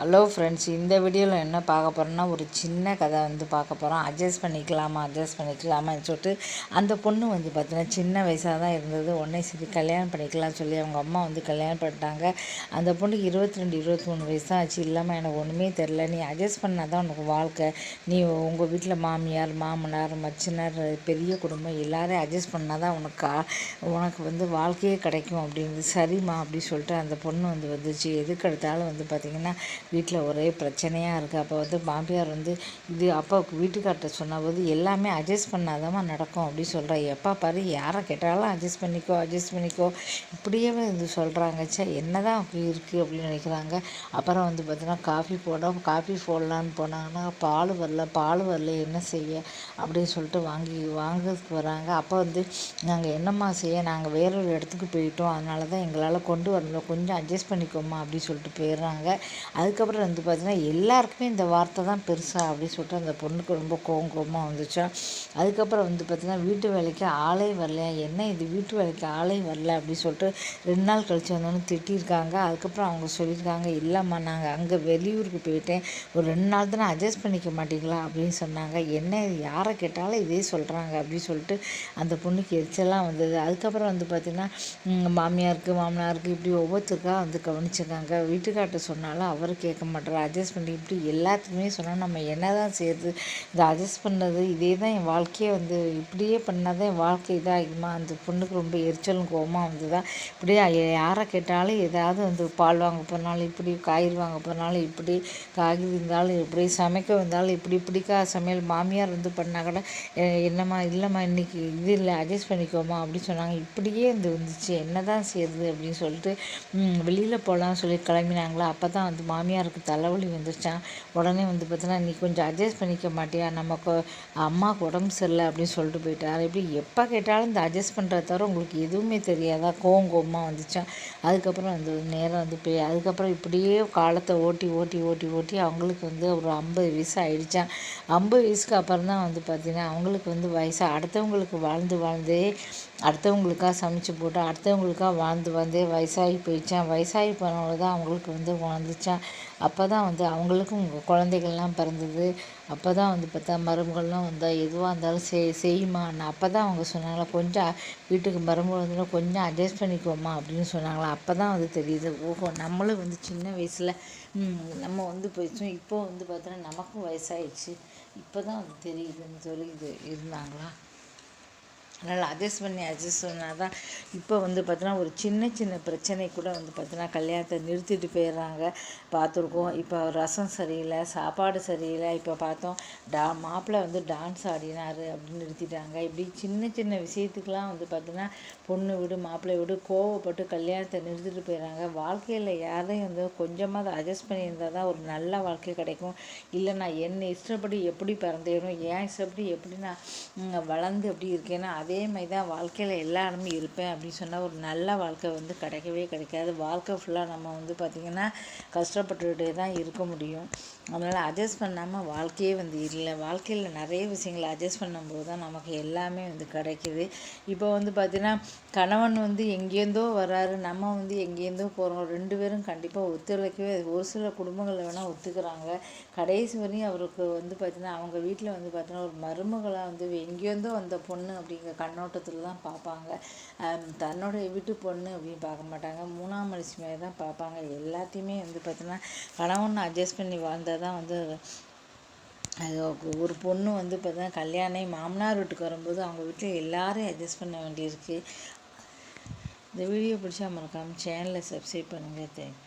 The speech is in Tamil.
ஹலோ ஃப்ரெண்ட்ஸ் இந்த வீடியோவில் என்ன பார்க்க போகிறேன்னா ஒரு சின்ன கதை வந்து பார்க்க போகிறோம் அட்ஜஸ்ட் பண்ணிக்கலாமா? அட்ஜஸ்ட் பண்ணிக்கலாமான்னு சொல்லிட்டு அந்த பொண்ணு வந்து பார்த்தீங்கன்னா சின்ன வயசாக தான் இருந்தது. உடனே சரி கல்யாணம் பண்ணிக்கலாம்னு சொல்லி அவங்க அம்மா வந்து கல்யாணம் பண்ணிட்டாங்க. அந்த பொண்ணுக்கு இருபத்தி ரெண்டு இருபத்தி மூணு வயசு தான் ஆச்சு இல்லாமல் எனக்கு ஒன்றுமே தெரில நீ அட்ஜஸ்ட் பண்ணால் தான் உனக்கு வாழ்க்கை. நீ உங்கள் வீட்டில் மாமியார் மாமனார் மச்சினார் பெரிய குடும்பம் எல்லோரும் அட்ஜஸ்ட் பண்ணால் தான் உனக்கு உனக்கு வந்து வாழ்க்கையே கிடைக்கும் அப்படின்னு. சரிம்மா அப்படி சொல்லிட்டு அந்த பொண்ணு வந்து வந்துச்சு. எதுக்கு எடுத்தாலும் வந்து பார்த்திங்கன்னா வீட்டில் ஒரே பிரச்சனையாக இருக்குது அப்போ வந்து மாமியார் வந்து இது அப்பா வீட்டுக்கார்ட்ட சொன்னபோது எல்லாமே அட்ஜஸ்ட் பண்ணாதாம்மா நடக்கும் அப்படி சொல்கிறா எப்பா பாரு யாரை கேட்டாலும் அட்ஜஸ்ட் பண்ணிக்கோ அட்ஜஸ்ட் பண்ணிக்கோ. இப்படியே வந்து சொல்கிறாங்க சே என்ன தான் இருக்குது அப்படின்னு நினைக்கிறாங்க. அப்புறம் வந்து பார்த்தீங்கன்னா காஃபி போட காஃபி போடலான்னு போனாங்கன்னா பால் வரல பால் வரல என்ன செய்ய? அப்படின்னு சொல்லிட்டு வாங்கி வாங்கிறதுக்கு வராங்க. அப்போ வந்து நாங்கள் என்னம்மா செய்ய? நாங்கள் வேற ஒரு இடத்துக்கு போயிட்டோம். அதனால தான் எங்களால் கொண்டு வரணும் கொஞ்சம் அட்ஜஸ்ட் பண்ணிக்கோமா அப்படின்னு சொல்லிட்டு போயிடுறாங்க. அதுக்கு அதுக்கப்புறம் வந்து பார்த்திங்கன்னா எல்லாருக்குமே இந்த வார்த்தை தான் பெருசாக அப்படின்னு சொல்லிட்டு அந்த பொண்ணுக்கு ரொம்ப கோவம் கோவமாக வந்துச்சா? அதுக்கப்புறம் வந்து பார்த்திங்கன்னா வீட்டு வேலைக்கு ஆளே வரலையா என்ன இது? வீட்டு வேலைக்கு ஆளே வரல அப்படின்னு சொல்லிட்டு ரெண்டு நாள் கழித்து வந்தோன்னு திட்டியிருக்காங்க. அதுக்கப்புறம் அவங்க சொல்லியிருக்காங்க இல்லைம்மா நாங்கள் அங்கே வெளியூருக்கு போயிட்டேன். ஒரு ரெண்டு நாள் தானே அட்ஜஸ்ட் பண்ணிக்க மாட்டீங்களா அப்படின்னு சொன்னாங்க. என்ன யாரை கேட்டாலும் இதே சொல்கிறாங்க அப்படின்னு சொல்லிட்டு அந்த பொண்ணுக்கு எரிச்சலாம் வந்தது. அதுக்கப்புறம் வந்து பார்த்திங்கன்னா மாமியாருக்கு மாமனாருக்கு இப்படி ஒவ்வொருத்தருக்காக வந்து கவனிச்சிருக்காங்க. வீட்டுக்கார்ட்ட சொன்னாலும் அவருக்கு கேட்க மாட்டேறா. அட்ஜஸ்ட் பண்ணி இப்படி எல்லாத்துக்குமே சொன்னால் நம்ம என்ன தான் செய்யுது இந்த அட்ஜஸ்ட் பண்ணது இதே தான் என் வாழ்க்கையே வந்து இப்படியே பண்ணால் தான் என் வாழ்க்கை இதாகுமா அந்த பொண்ணுக்கு ரொம்ப எரிச்சலும் கோபமாக வந்து தான் இப்படியே யாரை கேட்டாலும் ஏதாவது வந்து பால் வாங்க போனாலும் இப்படி காய்கறி வாங்க போனாலும் இப்படி காய்கறி இருந்தாலும் இப்படி சமைக்க வந்தாலும் இப்படி இப்படிக்கா சமையல் மாமியார் வந்து பண்ணால் கூட என்னம்மா இல்லைம்மா இன்றைக்கி இது இல்லை அட்ஜஸ்ட் பண்ணிக்கோமா அப்படின்னு சொன்னாங்க. இப்படியே இந்த வந்துச்சு என்ன தான் செய்யுது அப்படின்னு சொல்லிட்டு வெளியில் போகலாம்னு சொல்லி கிளம்பினாங்களா? அப்போ தான் வந்து மாமியார் மாமியாருக்கு தலைவலி வந்துருச்சான் உடனே வந்து பார்த்தீங்கன்னா நீ கொஞ்சம் அட்ஜஸ்ட் பண்ணிக்க மாட்டியா? நமக்கு அம்மாவுக்கு உடம்பு சரியில்லை அப்படின்னு சொல்லிட்டு போயிட்டார். இப்படி எப்போ கேட்டாலும் இந்த அட்ஜஸ்ட் பண்ணுறத தவிர உங்களுக்கு எதுவுமே தெரியாதா? கோவம் கோவமாக வந்துச்சான் அதுக்கப்புறம் அந்த நேரம் வந்து போய் அதுக்கப்புறம் இப்படியே காலத்தை ஓட்டி ஓட்டி ஓட்டி ஓட்டி அவங்களுக்கு வந்து ஒரு ஐம்பது வயசு ஆயிடுச்சான் ஐம்பது வயசுக்கு அப்புறம் தான் வந்து பார்த்திங்கன்னா அவங்களுக்கு வந்து வயசாக அடுத்தவங்களுக்கு வாழ்ந்து வாழ்ந்தே அடுத்தவங்களுக்காக சமைச்சு போட்டு அடுத்தவங்களுக்காக வாழ்ந்து வந்தே வயசாகி போயிடுச்சான் வயசாகி போனவங்க தான் அவங்களுக்கு வந்து வாழ்ந்துச்சான் அப்போ தான் வந்து அவங்களுக்கும் குழந்தைகள்லாம் பிறந்தது. அப்போ தான் வந்து பார்த்தா மருமகள்லாம் வந்தால் எதுவாக இருந்தாலும் செய் செய்யுமான்னு அப்போ தான் அவங்க சொன்னாங்களா கொஞ்சம் வீட்டுக்கு மருமகள் வந்து கொஞ்சம் அட்ஜஸ்ட் பண்ணிக்கோமா அப்படின்னு சொன்னாங்களா? அப்போ தான் வந்து தெரியுது. ஓஹோ நம்மளும் வந்து சின்ன வயசில் நம்ம வந்து போயிடுச்சோம். இப்போ வந்து பார்த்தோன்னா நமக்கும் வயசாகிடுச்சு இப்போ தான் வந்து தெரியுதுன்னு சொல்லி இது இருந்தாங்களா? அதனால் அட்ஜஸ்ட் பண்ணி அட்ஜஸ்ட் பண்ணால் தான் இப்போ வந்து பார்த்தோன்னா ஒரு சின்ன சின்ன பிரச்சனை கூட வந்து பார்த்தோன்னா கல்யாணத்தை நிறுத்திட்டு போயிடுறாங்க. பார்த்துருக்கோம் இப்போ ரசம் சரியில்லை சாப்பாடு சரியில்லை. இப்போ பார்த்தோம் டா மாப்பிள்ளை வந்து டான்ஸ் ஆடினார் அப்படின்னு நிறுத்திட்டாங்க. இப்படி சின்ன சின்ன விஷயத்துக்கெலாம் வந்து பார்த்தோன்னா பொண்ணு விடு மாப்பிள்ளை விடு கோவப்பட்டு கல்யாணத்தை நிறுத்திட்டு போயிடுறாங்க. வாழ்க்கையில் யாரையும் வந்து கொஞ்சமாக அதை அட்ஜஸ்ட் பண்ணியிருந்தால் தான் ஒரு நல்ல வாழ்க்கை கிடைக்கும். இல்லை நான் என்ன இஷ்டப்படி எப்படி பிறந்தேனும் ஏன் இஷ்டப்படி எப்படி நான் வளர்ந்து எப்படி இருக்கேன்னா அதே மாதிரி தான் வாழ்க்கையில் எல்லா இடமும் இருப்பேன் அப்படின்னு சொன்னால் ஒரு நல்ல வாழ்க்கை வந்து கிடைக்கவே கிடைக்காது. வாழ்க்கை ஃபுல்லாக நம்ம வந்து பார்த்திங்கன்னா கஷ்டப்பட்டுக்கிட்டே தான் இருக்க முடியும். அதனால் அட்ஜஸ்ட் பண்ணாமல் வாழ்க்கையே வந்து இல்லை. வாழ்க்கையில் நிறைய விஷயங்களை அட்ஜஸ்ட் பண்ணும்போது தான் நமக்கு எல்லாமே வந்து கிடைக்கிது. இப்போ வந்து பார்த்திங்கன்னா கணவன் வந்து எங்கேருந்தோ வராரு. நம்ம வந்து எங்கேருந்தோ போகிறோம் ரெண்டு பேரும் கண்டிப்பாக ஒத்துழைக்கவே ஒரு சில குடும்பங்களில் வேணால் ஒத்துக்கிறாங்க. கடைசி வரையும் அவருக்கு வந்து பார்த்திங்கன்னா அவங்க வீட்டில் வந்து பார்த்திங்கன்னா ஒரு மருமகளாக வந்து எங்கேருந்தோ வந்த பொண்ணு அப்படிங்கிற கண்ணோட்டத்தில் தான் பார்ப்பாங்க தன்னோட வீட்டு பொண்ணு அப்படின்னு பார்க்க மாட்டாங்க. மூணாம் மனுஷி மாதிரி தான் பார்ப்பாங்க. எல்லாத்தையுமே வந்து பார்த்தீங்கன்னா கணவன் அட்ஜஸ்ட் பண்ணி வாழ்ந்தால் தான் வந்து அது ஒரு பொண்ணு வந்து பார்த்தீங்கன்னா கல்யாணம் மாமனார் வீட்டுக்கு வரும்போது அவங்க வீட்டில் எல்லாரையும் அட்ஜஸ்ட் பண்ண வேண்டியிருக்கு. இந்த வீடியோ பிடிச்சா மறக்காமல் சேனலை சப்ஸ்கிரைப் பண்ணுங்கள் தேங்க்யூ